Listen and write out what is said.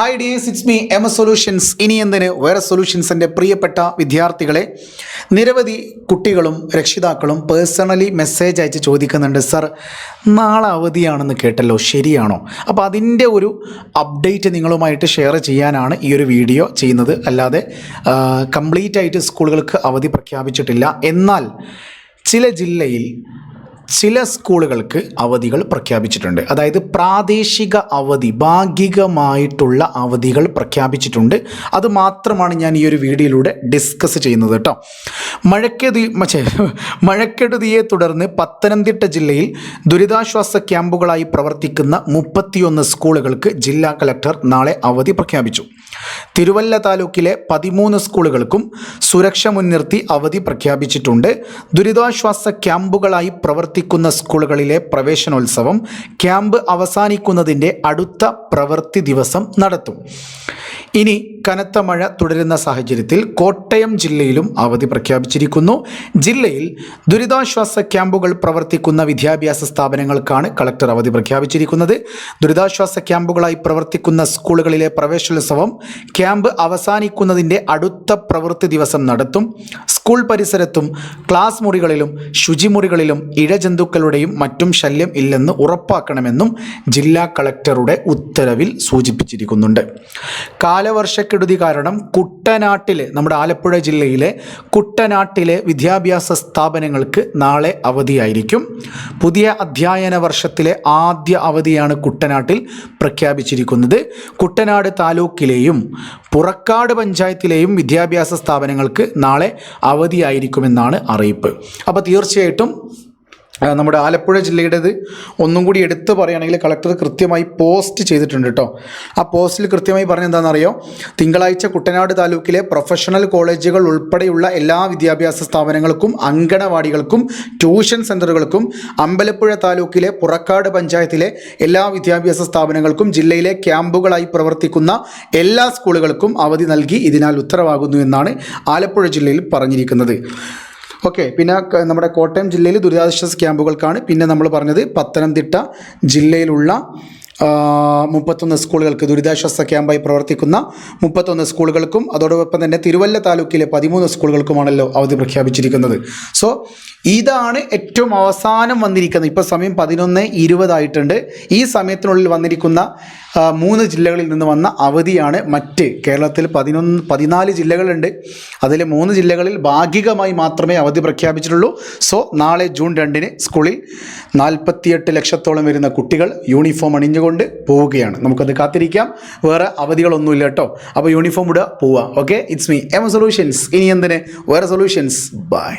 Hi dears it's me M S solutions ഇനി എന്തിന് വേറെ സൊല്യൂഷൻസിന്റെ പ്രിയപ്പെട്ട വിദ്യാർത്ഥികളെ നിരവധി കുട്ടികളും രക്ഷിതാക്കളും പേഴ്സണലി മെസ്സേജ് അയച്ച് ചോദിക്കുന്നുണ്ട് സർ നാളെ അവധിയാണെന്ന് കേട്ടല്ലോ ശരിയാണോ? അപ്പോൾ അതിന്റെ ഒരു അപ്ഡേറ്റ് നിങ്ങളുമായിട്ട് ഷെയർ ചെയ്യാനാണ് ഈ ഒരു വീഡിയോ ചെയ്യുന്നത്. അല്ലാതെ കംപ്ലീറ്റ് ആയിട്ട് സ്കൂളുകൾക്ക് അവധി പ്രഖ്യാപിച്ചിട്ടില്ല. എന്നാൽ ചില ജില്ലയിൽ ചില സ്കൂളുകൾക്ക് അവധികൾ പ്രഖ്യാപിച്ചിട്ടുണ്ട്. അതായത് പ്രാദേശിക അവധി ഭാഗികമായിട്ടുള്ള അവധികൾ പ്രഖ്യാപിച്ചിട്ടുണ്ട്. അത് മാത്രമാണ് ഞാൻ ഈ ഒരു വീഡിയോയിലൂടെ ഡിസ്കസ് ചെയ്യുന്നത് കേട്ടോ. മഴക്കെതി മച്ചേ മഴക്കെടുതിയെ തുടർന്ന് പത്തനംതിട്ട ജില്ലയിൽ ദുരിതാശ്വാസ ക്യാമ്പുകളായി പ്രവർത്തിക്കുന്ന മുപ്പത്തിയൊന്ന് സ്കൂളുകൾക്ക് ജില്ലാ കലക്ടർ നാളെ അവധി പ്രഖ്യാപിച്ചു. തിരുവല്ല താലൂക്കിലെ പതിമൂന്ന് സ്കൂളുകൾക്കും സുരക്ഷ മുൻനിർത്തി അവധി പ്രഖ്യാപിച്ചിട്ടുണ്ട്. ദുരിതാശ്വാസ ക്യാമ്പുകളായി പ്രവർത്തിക്കുന്ന സ്കൂളുകളിലെ പ്രവേശനോത്സവം ക്യാമ്പ് അവസാനിക്കുന്നതിന്റെ അടുത്ത പ്രവൃത്തി ദിവസം നടത്തും. ഇനി കനത്ത മഴ തുടരുന്ന സാഹചര്യത്തിൽ കോട്ടയം ജില്ലയിലും അവധി പ്രഖ്യാപിച്ചിരിക്കുന്നു. ജില്ലയിൽ ദുരിതാശ്വാസ ക്യാമ്പുകൾ പ്രവർത്തിക്കുന്ന വിദ്യാഭ്യാസ സ്ഥാപനങ്ങൾക്കാണ് കളക്ടർ അവധി പ്രഖ്യാപിച്ചിരിക്കുന്നത്. ദുരിതാശ്വാസ ക്യാമ്പുകളായി പ്രവർത്തിക്കുന്ന സ്കൂളുകളിലെ പ്രവേശനോത്സവം ക്യാമ്പ് അവസാനിക്കുന്നതിന്റെ അടുത്ത പ്രവൃത്തി ദിവസം നടത്തും. സ്കൂൾ പരിസരത്തും ക്ലാസ് മുറികളിലും ശുചിമുറികളിലും ഇഴജന്തുക്കളുടെയും മറ്റും ശല്യം ഇല്ലെന്ന് ഉറപ്പാക്കണമെന്നും ജില്ലാ കളക്ടറുടെ ഉത്തരവിൽ സൂചിപ്പിച്ചിരിക്കുന്നുണ്ട്. കാലവർഷക്കെടുതി കാരണം കുട്ടനാട്ടിലെ നമ്മുടെ ആലപ്പുഴ ജില്ലയിലെ കുട്ടനാട്ടിലെ വിദ്യാഭ്യാസ സ്ഥാപനങ്ങൾക്ക് നാളെ അവധിയായിരിക്കും. പുതിയ അധ്യയന വർഷത്തിലെ ആദ്യ അവധിയാണ് കുട്ടനാട്ടിൽ പ്രഖ്യാപിച്ചിരിക്കുന്നത്. കുട്ടനാട് താലൂക്കിലെയും പുറക്കാട് പഞ്ചായത്തിലെയും വിദ്യാഭ്യാസ സ്ഥാപനങ്ങൾക്ക് നാളെ അവധിയായിരിക്കുമെന്നാണ് അറിയിപ്പ്. അപ്പോൾ തീർച്ചയായിട്ടും നമ്മുടെ ആലപ്പുഴ ജില്ലയുടേത് ഒന്നും കൂടി എടുത്തു പറയുകയാണെങ്കിൽ കളക്ടർ കൃത്യമായി പോസ്റ്റ് ചെയ്തിട്ടുണ്ട് കേട്ടോ. ആ പോസ്റ്റിൽ കൃത്യമായി പറഞ്ഞ എന്താണെന്നറിയോ തിങ്കളാഴ്ച കുട്ടനാട് താലൂക്കിലെ പ്രൊഫഷണൽ കോളേജുകൾ ഉൾപ്പെടെയുള്ള എല്ലാ വിദ്യാഭ്യാസ സ്ഥാപനങ്ങൾക്കും അങ്കണവാടികൾക്കും ട്യൂഷൻ സെന്ററുകൾക്കും അമ്പലപ്പുഴ താലൂക്കിലെ പുറക്കാട് പഞ്ചായത്തിലെ എല്ലാ വിദ്യാഭ്യാസ സ്ഥാപനങ്ങൾക്കും ജില്ലയിലെ ക്യാമ്പുകളായി പ്രവർത്തിക്കുന്ന എല്ലാ സ്കൂളുകൾക്കും അവധി നൽകി ഇതിനാൽ ഉത്തരവാകുന്നു എന്നാണ് ആലപ്പുഴ ജില്ലയിൽ പറഞ്ഞിരിക്കുന്നത്. ഓക്കെ പിന്നെ നമ്മുടെ കോട്ടയം ജില്ലയിൽ ദുരിതാശ്വാസ ക്യാമ്പുകൾക്കാണ് പിന്നെ നമ്മൾ പറഞ്ഞത് പത്തനംതിട്ട ജില്ലയിലുള്ള മുപ്പത്തൊന്ന് സ്കൂളുകൾക്ക് ദുരിതാശ്വാസ ക്യാമ്പായി പ്രവർത്തിക്കുന്ന മുപ്പത്തൊന്ന് സ്കൂളുകൾക്കും അതോടൊപ്പം തന്നെ തിരുവല്ല താലൂക്കിലെ പതിമൂന്ന് സ്കൂളുകൾക്കുമാണല്ലോ അവധി പ്രഖ്യാപിച്ചിരിക്കുന്നത്. സോ ഇതാണ് ഏറ്റവും അവസാനം വന്നിരിക്കുന്നത്. ഇപ്പോൾ സമയം പതിനൊന്ന് ഇരുപതായിട്ടുണ്ട്. ഈ സമയത്തിനുള്ളിൽ വന്നിരിക്കുന്ന മൂന്ന് ജില്ലകളിൽ നിന്ന് വന്ന അവധിയാണ് മറ്റ്. കേരളത്തിൽ പതിനൊന്ന് പതിനാല് ജില്ലകളുണ്ട്. അതിൽ മൂന്ന് ജില്ലകളിൽ ഭാഗികമായി മാത്രമേ അവധി പ്രഖ്യാപിച്ചിട്ടുള്ളൂ. സോ നാളെ ജൂൺ രണ്ടിന് സ്കൂളിൽ നാൽപ്പത്തിയെട്ട് ലക്ഷത്തോളം വരുന്ന കുട്ടികൾ യൂണിഫോം അണിഞ്ഞുകൊണ്ട് പോവുകയാണ്. നമുക്കത് കാത്തിരിക്കാം. വേറെ അവധികളൊന്നുമില്ല കേട്ടോ. അപ്പോൾ യൂണിഫോം ഇടുക പോവുക. Okay it's me M solutions ഇനി എന്തിന്? വേറെ സൊല്യൂഷൻസ് ബൈ